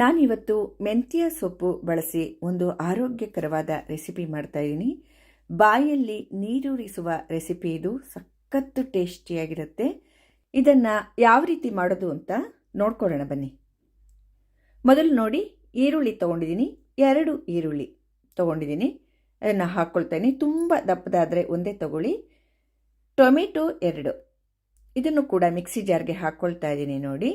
ನಾನಿವತ್ತು ಮೆಂತ್ಯ ಸೊಪ್ಪು ಬಳಸಿ ಒಂದು ಆರೋಗ್ಯಕರವಾದ ರೆಸಿಪಿ ಮಾಡ್ತಾ ಇದ್ದೀನಿ ಬಾಯಲ್ಲಿ ನೀರೂರಿಸುವ ರೆಸಿಪಿ ಇದು. ಸಖತ್ತು ಟೇಸ್ಟಿಯಾಗಿರುತ್ತೆ. ಇದನ್ನು ಯಾವ ರೀತಿ ಮಾಡೋದು ಅಂತ ನೋಡ್ಕೊಳ್ಳೋಣ ಬನ್ನಿ. ಮೊದಲು ನೋಡಿ, ಈರುಳ್ಳಿ ತೊಗೊಂಡಿದ್ದೀನಿ ಎರಡು ಈರುಳ್ಳಿ ತೊಗೊಂಡಿದ್ದೀನಿ ಅದನ್ನು ಹಾಕ್ಕೊಳ್ತಾ ಇದ್ದೀನಿ ತುಂಬ ದಪ್ಪದಾದರೆ ಒಂದೇ ತಗೊಳ್ಳಿ. ಟೊಮೆಟೊ ಎರಡು. ಇದನ್ನು ಕೂಡ ಮಿಕ್ಸಿ ಜಾರ್ಗೆ ಹಾಕ್ಕೊಳ್ತಾ ಇದ್ದೀನಿ ನೋಡಿ.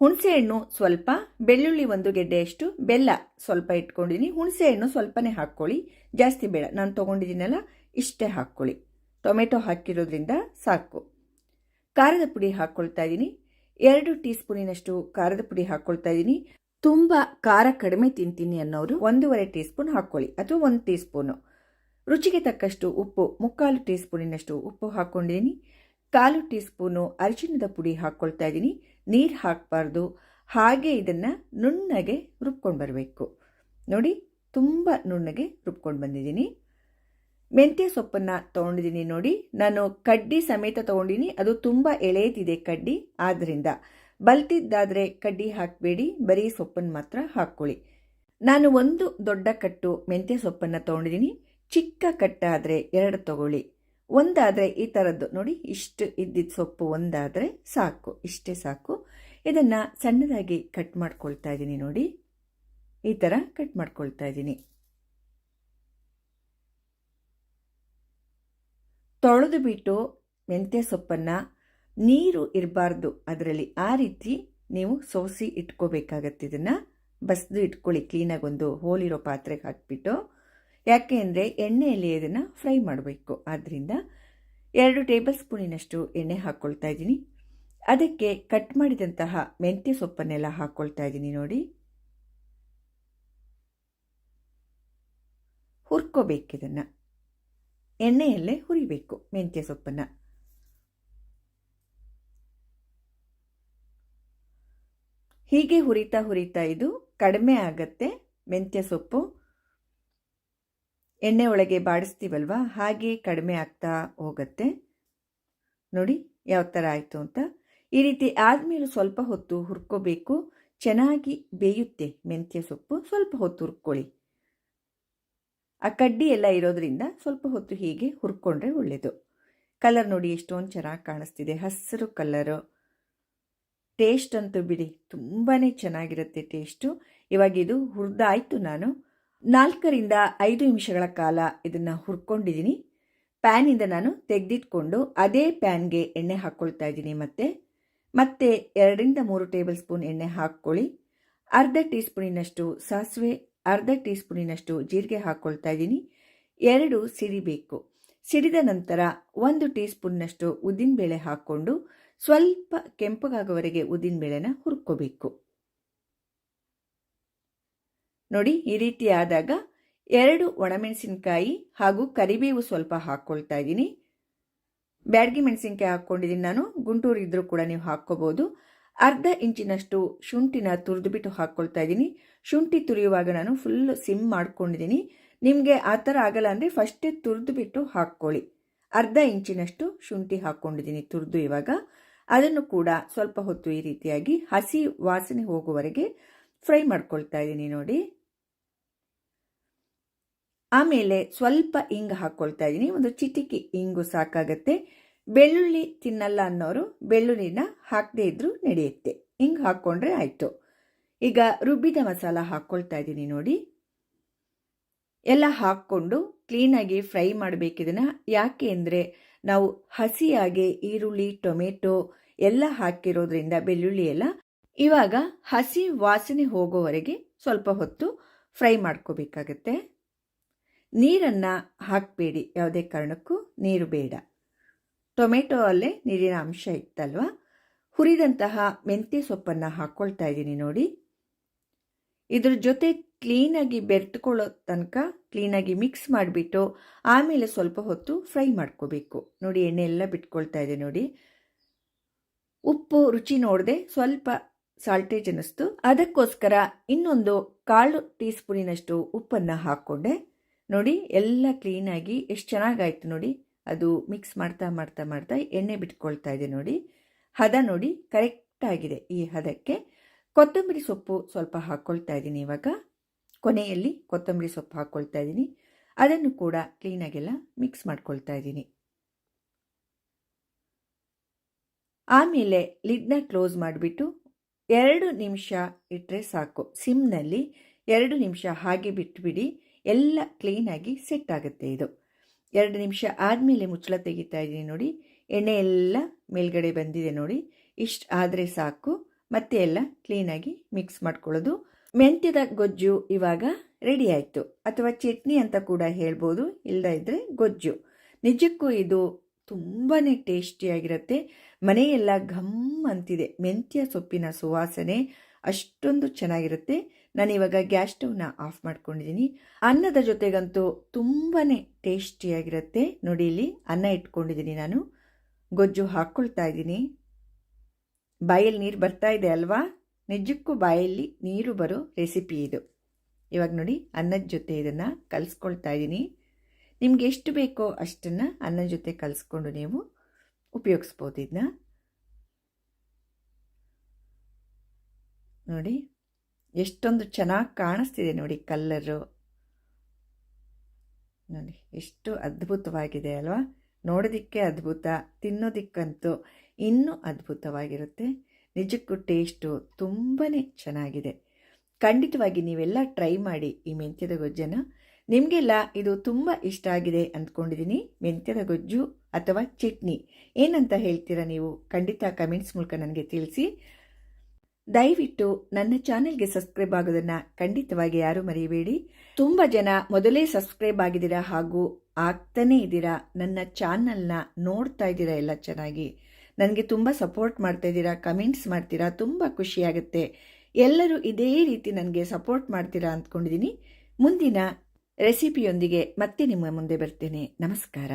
ಹುಣಸೆಹಣ್ಣು ಸ್ವಲ್ಪ, ಬೆಳ್ಳುಳ್ಳಿ ಒಂದು ಗೆಡ್ಡೆಯಷ್ಟು, ಬೆಲ್ಲ ಸ್ವಲ್ಪ ಇಟ್ಕೊಂಡಿದ್ದೀನಿ ಹುಣಸೆಹಣ್ಣು ಸ್ವಲ್ಪನೇ ಹಾಕ್ಕೊಳ್ಳಿ. ಜಾಸ್ತಿ ಬೇಡ. ನಾನು ತೊಗೊಂಡಿದ್ದೀನಲ್ಲ, ಇಷ್ಟೇ ಹಾಕ್ಕೊಳ್ಳಿ. ಟೊಮೆಟೊ ಹಾಕಿರೋದ್ರಿಂದ ಸಾಕು. ಖಾರದ ಪುಡಿ ಹಾಕ್ಕೊಳ್ತಾ ಇದ್ದೀನಿ. ಎರಡು ಟೀ ಸ್ಪೂನಿನಷ್ಟು ಖಾರದ ಪುಡಿ ಹಾಕ್ಕೊಳ್ತಾ ಇದ್ದೀನಿ. ತುಂಬ ಖಾರ ಕಡಿಮೆ ತಿಂತೀನಿ ಅನ್ನೋರು ಒಂದೂವರೆ ಟೀ ಸ್ಪೂನ್ ಹಾಕ್ಕೊಳ್ಳಿ. ಅಥವಾ ಒಂದು ಟೀ ಸ್ಪೂನು ರುಚಿಗೆ ತಕ್ಕಷ್ಟು ಉಪ್ಪು, ಮುಕ್ಕಾಲು ಟೀ ಸ್ಪೂನಿನಷ್ಟು ಉಪ್ಪು ಹಾಕ್ಕೊಂಡಿದ್ದೀನಿ. ಕಾಲು ಟೀ ಸ್ಪೂನು ಅರಿಶಿಣದ ಪುಡಿ ಹಾಕ್ಕೊಳ್ತಾ ಇದ್ದೀನಿ. ನೀರು ಹಾಕಬಾರ್ದು. ಹಾಗೆ ಇದನ್ನು ನುಣ್ಣಗೆ ರುಬ್ಕೊಂಡು ಬರಬೇಕು. ನೋಡಿ, ತುಂಬ ನುಣ್ಣಗೆ ರುಬ್ಕೊಂಡು ಬಂದಿದ್ದೀನಿ. ಮೆಂತ್ಯ ಸೊಪ್ಪನ್ನು ತೊಗೊಂಡಿದ್ದೀನಿ ನೋಡಿ. ನಾನು ಕಡ್ಡಿ ಸಮೇತ ತೊಗೊಂಡಿನಿ. ಅದು ತುಂಬ ಎಳೆಯತಿದೆ ಕಡ್ಡಿ. ಆದ್ದರಿಂದ ಬಲ್ತಿದ್ದಾದರೆ ಕಡ್ಡಿ ಹಾಕಬೇಡಿ. ಬರೀ ಸೊಪ್ಪನ್ನು ಮಾತ್ರ ಹಾಕ್ಕೊಳ್ಳಿ. ನಾನು ಒಂದು ದೊಡ್ಡ ಕಟ್ಟು ಮೆಂತ್ಯ ಸೊಪ್ಪನ್ನು ತೊಗೊಂಡಿದ್ದೀನಿ. ಚಿಕ್ಕ ಕಟ್ಟಾದರೆ ಎರಡು ತಗೊಳ್ಳಿ. ಒಂದಾದರೆ ಈ ಥರದ್ದು ನೋಡಿ, ಇಷ್ಟು ಇದ್ದಿದ್ದ ಸೊಪ್ಪು ಒಂದಾದರೆ ಸಾಕು, ಇಷ್ಟೇ ಸಾಕು. ಇದನ್ನು ಸಣ್ಣದಾಗಿ ಕಟ್ ಮಾಡ್ಕೊಳ್ತಾ ಇದ್ದೀನಿ ನೋಡಿ. ಈ ಥರ ಕಟ್ ಮಾಡ್ಕೊಳ್ತಾ ಇದ್ದೀನಿ ತೊಳೆದು ಬಿಟ್ಟು ಮೆಂತ್ಯ ಸೊಪ್ಪನ್ನು ನೀರು ಇರಬಾರ್ದು ಅದರಲ್ಲಿ. ಆ ರೀತಿ ನೀವು ಸೋಸಿ ಇಟ್ಕೋಬೇಕಾಗತ್ತೆ ಇದನ್ನು. ಬಸ್ದು ಇಟ್ಕೊಳ್ಳಿ ಕ್ಲೀನಾಗಿ ಒಂದು ಹೋಲಿರೋ ಪಾತ್ರೆಗೆ ಹಾಕಿಬಿಟ್ಟು. ಯಾಕೆ ಅಂದರೆ ಎಣ್ಣೆಯಲ್ಲಿ ಇದನ್ನು ಫ್ರೈ ಮಾಡಬೇಕು. ಆದ್ದರಿಂದ ಎರಡು ಟೇಬಲ್ ಸ್ಪೂನಿನಷ್ಟು ಎಣ್ಣೆ ಹಾಕ್ಕೊಳ್ತಾ ಇದ್ದೀನಿ. ಅದಕ್ಕೆ ಕಟ್ ಮಾಡಿದಂತಹ ಮೆಂತ್ಯ ಸೊಪ್ಪನ್ನೆಲ್ಲ ಹಾಕ್ಕೊಳ್ತಾ ಇದ್ದೀನಿ ನೋಡಿ. ಹುರ್ಕೋಬೇಕು ಇದನ್ನು. ಎಣ್ಣೆಯಲ್ಲೇ ಹುರಿಬೇಕು ಮೆಂತ್ಯ ಸೊಪ್ಪನ್ನು. ಹೀಗೆ ಹುರಿತಾ ಹುರಿತಾ ಇದು ಕಡಿಮೆ ಆಗತ್ತೆ ಮೆಂತ್ಯ ಸೊಪ್ಪು. ಎಣ್ಣೆ ಒಳಗೆ ಬಾಡಿಸ್ತೀವಲ್ವ? ಹಾಗೆ ಕಡಿಮೆ ಆಗ್ತಾ ಹೋಗುತ್ತೆ. ನೋಡಿ ಯಾವ ಥರ ಆಯಿತು ಅಂತ. ಈ ರೀತಿ ಆದಮೇಲೆ ಸ್ವಲ್ಪ ಹೊತ್ತು ಹುರ್ಕೋಬೇಕು. ಚೆನ್ನಾಗಿ ಬೇಯುತ್ತೆ ಮೆಂತ್ಯ ಸೊಪ್ಪು. ಸ್ವಲ್ಪ ಹೊತ್ತು ಹುರ್ಕೊಳ್ಳಿ. ಆ ಕಡ್ಡಿ ಎಲ್ಲ ಇರೋದ್ರಿಂದ ಸ್ವಲ್ಪ ಹೊತ್ತು ಹೀಗೆ ಹುರ್ಕೊಂಡ್ರೆ ಒಳ್ಳೆಯದು ಕಲರ್ ನೋಡಿ ಎಷ್ಟೊಂದು ಚೆನ್ನಾಗಿ ಕಾಣಿಸ್ತಿದೆ. ಹಸಿರು ಕಲರು. ಟೇಸ್ಟ್ ಅಂತೂ ಬಿಡಿ ತುಂಬಾ ಚೆನ್ನಾಗಿರುತ್ತೆ ಟೇಸ್ಟು. ಇವಾಗ ಇದು ಹುರಿದಾಯಿತು ನಾನು. ನಾಲ್ಕರಿಂದ ಐದು ನಿಮಿಷಗಳ ಕಾಲ ಇದನ್ನು ಹುರ್ಕೊಂಡಿದ್ದೀನಿ ಪ್ಯಾನಿಂದ ನಾನು ತೆಗೆದಿಟ್ಕೊಂಡು ಅದೇ ಪ್ಯಾನ್ಗೆ ಎಣ್ಣೆ ಹಾಕ್ಕೊಳ್ತಾ ಇದ್ದೀನಿ ಮತ್ತೆ. ಮತ್ತೆ ಎರಡರಿಂದ ಮೂರು ಟೇಬಲ್ ಸ್ಪೂನ್ ಎಣ್ಣೆ ಹಾಕ್ಕೊಳ್ಳಿ. ಅರ್ಧ ಟೀ ಸ್ಪೂನಿನಷ್ಟು ಸಾಸಿವೆ, ಅರ್ಧ ಟೀ ಸ್ಪೂನಿನಷ್ಟು ಜೀರಿಗೆ ಹಾಕ್ಕೊಳ್ತಾ ಇದ್ದೀನಿ. ಎರಡು ಸಿಡಿಬೇಕು ಸಿಡಿದ ನಂತರ ಒಂದು ಟೀ ಸ್ಪೂನ್ನಷ್ಟು ಉದ್ದಿನಬೇಳೆ ಹಾಕ್ಕೊಂಡು ಸ್ವಲ್ಪ ಕೆಂಪಗಾಗುವವರೆಗೆ ಉದ್ದಿನಬೇಳೆನ ಹುರ್ಕೋಬೇಕು. ನೋಡಿ, ಈ ರೀತಿ ಆದಾಗ ಎರಡು ಒಣಮೆಣಸಿನಕಾಯಿ ಹಾಗೂ ಕರಿಬೇವು ಸ್ವಲ್ಪ ಹಾಕ್ಕೊಳ್ತಾ ಇದ್ದೀನಿ. ಬ್ಯಾಡ್ಗೆ ಮೆಣಸಿನ್ಕಾಯಿ ಹಾಕ್ಕೊಂಡಿದ್ದೀನಿ ನಾನು. ಗುಂಟೂರು ಇದ್ದರೂ ಕೂಡ ನೀವು ಹಾಕ್ಕೋಬೋದು. ಅರ್ಧ ಇಂಚಿನಷ್ಟು ಶುಂಠಿನ ತುರಿದುಬಿಟ್ಟು ಹಾಕ್ಕೊಳ್ತಾ ಇದ್ದೀನಿ. ಶುಂಠಿ ತುರಿಯುವಾಗ ನಾನು ಫುಲ್ ಸಿಮ್ ಮಾಡ್ಕೊಂಡಿದ್ದೀನಿ. ನಿಮಗೆ ಆ ಥರ ಆಗಲ್ಲ ಅಂದರೆ ಫಸ್ಟೇ ತುರಿದುಬಿಟ್ಟು ಹಾಕ್ಕೊಳ್ಳಿ. ಅರ್ಧ ಇಂಚಿನಷ್ಟು ಶುಂಠಿ ಹಾಕ್ಕೊಂಡಿದ್ದೀನಿ ತುರಿದು ಇವಾಗ. ಅದನ್ನು ಕೂಡ ಸ್ವಲ್ಪ ಹೊತ್ತು ಈ ರೀತಿಯಾಗಿ ಹಸಿ ವಾಸನೆ ಹೋಗುವವರೆಗೆ ಫ್ರೈ ಮಾಡ್ಕೊಳ್ತಾ ಇದ್ದೀನಿ ನೋಡಿ. ಆಮೇಲೆ ಸ್ವಲ್ಪ ಇಂಗು ಹಾಕ್ಕೊಳ್ತಾ ಇದ್ದೀನಿ ಒಂದು ಚಿಟಿಕಿ ಇಂಗು ಸಾಕಾಗತ್ತೆ. ಬೆಳ್ಳುಳ್ಳಿ ತಿನ್ನಲ್ಲ ಅನ್ನೋರು ಬೆಳ್ಳುಳ್ಳಿನ ಹಾಕದೇ ಇದ್ರೂ ನಡೆಯುತ್ತೆ. ಇಂಗ್ ಹಾಕ್ಕೊಂಡ್ರೆ ಆಯಿತು. ಈಗ ರುಬ್ಬಿದ ಮಸಾಲ ಹಾಕ್ಕೊಳ್ತಾ ಇದ್ದೀನಿ ನೋಡಿ. ಎಲ್ಲ ಹಾಕ್ಕೊಂಡು ಕ್ಲೀನಾಗಿ ಫ್ರೈ ಮಾಡಬೇಕಿದನ್ನು ಯಾಕೆ ಅಂದರೆ ನಾವು ಹಸಿಯಾಗಿ ಈರುಳ್ಳಿ, ಟೊಮೆಟೊ ಎಲ್ಲ ಹಾಕಿರೋದ್ರಿಂದ ಬೆಳ್ಳುಳ್ಳಿ ಎಲ್ಲ ಇವಾಗ ಹಸಿ ವಾಸನೆ ಹೋಗೋವರೆಗೆ ಸ್ವಲ್ಪ ಹೊತ್ತು ಫ್ರೈ ಮಾಡ್ಕೋಬೇಕಾಗತ್ತೆ. ನೀರನ್ನು ಹಾಕಬೇಡಿ, ಯಾವುದೇ ಕಾರಣಕ್ಕೂ ನೀರು ಬೇಡ. ಟೊಮೆಟೊ ಅಲ್ಲೇ ನೀರಿನ ಅಂಶ ಇತ್ತಲ್ವ? ಹುರಿದಂತಹ ಮೆಂತ್ಯ ಸೊಪ್ಪನ್ನು ಹಾಕ್ಕೊಳ್ತಾ ಇದ್ದೀನಿ ನೋಡಿ. ಇದ್ರ ಜೊತೆ ಕ್ಲೀನಾಗಿ ಬೆರೆತ್ಕೊಳ್ಳೋ ತನಕ ಕ್ಲೀನಾಗಿ ಮಿಕ್ಸ್ ಮಾಡಿಬಿಟ್ಟು ಆಮೇಲೆ ಸ್ವಲ್ಪ ಹೊತ್ತು ಫ್ರೈ ಮಾಡ್ಕೋಬೇಕು. ನೋಡಿ ಎಣ್ಣೆ ಎಲ್ಲ ಬಿಟ್ಕೊಳ್ತಾ ಇದೆ ನೋಡಿ. ಉಪ್ಪು, ರುಚಿ ನೋಡದೆ ಸ್ವಲ್ಪ ಸಾಲ್ಟೇಜ್ ಅನ್ನಿಸ್ತು ಅದಕ್ಕೋಸ್ಕರ ಇನ್ನೊಂದು ಕಾಳು ಟೀ ಸ್ಪೂನಿನಷ್ಟು ಉಪ್ಪನ್ನು ಹಾಕ್ಕೊಂಡೆ. ನೋಡಿ, ಎಲ್ಲ ಕ್ಲೀನಾಗಿ ಎಷ್ಟು ಚೆನ್ನಾಗಾಯ್ತು ನೋಡಿ. ಅದು ಮಿಕ್ಸ್ ಮಾಡ್ತಾ ಮಾಡ್ತಾ ಮಾಡ್ತಾ ಎಣ್ಣೆ ಬಿಟ್ಕೊಳ್ತಾ ಇದೆ ನೋಡಿ. ಹದ ನೋಡಿ ಕರೆಕ್ಟಾಗಿದೆ ಈ ಹದಕ್ಕೆ. ಕೊತ್ತಂಬರಿ ಸೊಪ್ಪು ಸ್ವಲ್ಪ ಹಾಕ್ಕೊಳ್ತಾ ಇದ್ದೀನಿ ಇವಾಗ. ಕೊನೆಯಲ್ಲಿ ಕೊತ್ತಂಬರಿ ಸೊಪ್ಪು ಹಾಕ್ಕೊಳ್ತಾ ಇದ್ದೀನಿ. ಅದನ್ನು ಕೂಡ ಕ್ಲೀನಾಗೆಲ್ಲ ಮಿಕ್ಸ್ ಮಾಡ್ಕೊಳ್ತಾ ಇದ್ದೀನಿ. ಆಮೇಲೆ ಲಿಡ್ನ ಕ್ಲೋಸ್ ಮಾಡಿಬಿಟ್ಟು ಎರಡು ನಿಮಿಷ ಇಟ್ಟರೆ ಸಾಕು. ಸಿಮ್ನಲ್ಲಿ ಎರಡು ನಿಮಿಷ ಹಾಗೆ ಬಿಟ್ಬಿಡಿ. ಎಲ್ಲ ಕ್ಲೀನಾಗಿ ಸೆಟ್ ಆಗುತ್ತೆ ಇದು. ಎರಡು ನಿಮಿಷ ಆದಮೇಲೆ ಮುಚ್ಚಳ ತೆಗಿತಾ ಇದ್ದೀನಿ ನೋಡಿ. ಎಣ್ಣೆ ಎಲ್ಲ ಮೇಲ್ಗಡೆ ಬಂದಿದೆ ನೋಡಿ. ಇಷ್ಟು ಆದರೆ ಸಾಕು. ಮತ್ತೆ ಎಲ್ಲ ಕ್ಲೀನಾಗಿ ಮಿಕ್ಸ್ ಮಾಡ್ಕೊಳ್ಳೋದು. ಮೆಂತ್ಯದ ಗೊಜ್ಜು ಇವಾಗ ರೆಡಿ ಆಯಿತು. ಅಥವಾ ಚಟ್ನಿ ಅಂತ ಕೂಡ ಹೇಳ್ಬೋದು. ಇಲ್ಲದ ಇದ್ದರೆ ಗೊಜ್ಜು. ನಿಜಕ್ಕೂ ಇದು ತುಂಬಾ ಟೇಸ್ಟಿಯಾಗಿರುತ್ತೆ ಮನೆಯೆಲ್ಲ ಘಮ್ ಅಂತಿದೆ. ಮೆಂತ್ಯ ಸೊಪ್ಪಿನ ಸುವಾಸನೆ ಅಷ್ಟೊಂದು ಚೆನ್ನಾಗಿರುತ್ತೆ. ನಾನಿವಾಗ ಗ್ಯಾಸ್ ಸ್ಟವ್ನ ಆಫ್ ಮಾಡ್ಕೊಂಡಿದ್ದೀನಿ. ಅನ್ನದ ಜೊತೆಗಂತೂ ತುಂಬಾ ಟೇಸ್ಟಿಯಾಗಿರುತ್ತೆ. ನೋಡಿ ಇಲ್ಲಿ ಅನ್ನ ಇಟ್ಕೊಂಡಿದ್ದೀನಿ ನಾನು. ಗೊಜ್ಜು ಹಾಕ್ಕೊಳ್ತಾ ಇದ್ದೀನಿ. ಬಾಯಲ್ಲಿ ನೀರು ಬರ್ತಾ ಇದೆ ಅಲ್ವಾ? ನಿಜಕ್ಕೂ ಬಾಯಲ್ಲಿ ನೀರು ಬರೋ ರೆಸಿಪಿ ಇದು. ಇವಾಗ ನೋಡಿ ಅನ್ನದ ಜೊತೆ ಇದನ್ನು ಕಲಿಸ್ಕೊಳ್ತಾ ಇದ್ದೀನಿ. ನಿಮ್ಗೆ ಎಷ್ಟು ಬೇಕೋ ಅಷ್ಟನ್ನು ಅನ್ನದ ಜೊತೆ ಕಲಿಸ್ಕೊಂಡು ನೀವು ಉಪಯೋಗಿಸ್ಬೋದು ಇದನ್ನ ನೋಡಿ, ಎಷ್ಟೊಂದು ಚೆನ್ನಾಗಿ ಕಾಣಿಸ್ತಿದೆ ನೋಡಿ ಕಲ್ಲರು. ನೋಡಿ, ಎಷ್ಟು ಅದ್ಭುತವಾಗಿದೆ ಅಲ್ವಾ? ನೋಡೋದಕ್ಕೆ ಅದ್ಭುತ, ತಿನ್ನೋದಕ್ಕಂತೂ ಇನ್ನೂ ಅದ್ಭುತವಾಗಿರುತ್ತೆ. ನಿಜಕ್ಕೂ ಟೇಸ್ಟು ತುಂಬಾ ಚೆನ್ನಾಗಿದೆ. ಖಂಡಿತವಾಗಿ ನೀವೆಲ್ಲ ಟ್ರೈ ಮಾಡಿ ಈ ಮೆಂತ್ಯದ ಗೊಜ್ಜನ್ನು. ನಿಮಗೆಲ್ಲ ಇದು ತುಂಬ ಇಷ್ಟ ಆಗಿದೆ ಅಂದ್ಕೊಂಡಿದ್ದೀನಿ. ಮೆಂತ್ಯದ ಗೊಜ್ಜು ಅಥವಾ ಚಟ್ನಿ. ಏನಂತ ಹೇಳ್ತೀರಾ ನೀವು? ಖಂಡಿತ ಕಮೆಂಟ್ಸ್ ಮೂಲಕ ನನಗೆ ತಿಳಿಸಿ. ದಯವಿಟ್ಟು ನನ್ನ ಚಾನೆಲ್ಗೆ ಸಬ್ಸ್ಕ್ರೈಬ್ ಆಗೋದನ್ನು ಖಂಡಿತವಾಗಿ ಯಾರು ಮರೆಯಬೇಡಿ ತುಂಬ ಜನ ಮೊದಲೇ ಸಬ್ಸ್ಕ್ರೈಬ್ ಆಗಿದ್ದೀರಾ ಹಾಗೂ ಆಗ್ತಾನೇ ಇದ್ದೀರಾ? ನನ್ನ ಚಾನಲ್ನ ನೋಡ್ತಾ ಇದ್ದೀರಾ ಎಲ್ಲ ಚೆನ್ನಾಗಿ? ನನಗೆ ತುಂಬ ಸಪೋರ್ಟ್ ಮಾಡ್ತಾ ಇದ್ದೀರಾ? ಕಮೆಂಟ್ಸ್ ಮಾಡ್ತೀರಾ? ತುಂಬ ಖುಷಿಯಾಗುತ್ತೆ ಎಲ್ಲರೂ ಇದೇ ರೀತಿ ನನಗೆ ಸಪೋರ್ಟ್ ಮಾಡ್ತೀರಾ ಅಂದ್ಕೊಂಡಿದ್ದೀನಿ. ಮುಂದಿನ ರೆಸಿಪಿಯೊಂದಿಗೆ ಮತ್ತೆ ನಿಮ್ಮ ಮುಂದೆ ಬರ್ತೇನೆ. ನಮಸ್ಕಾರ.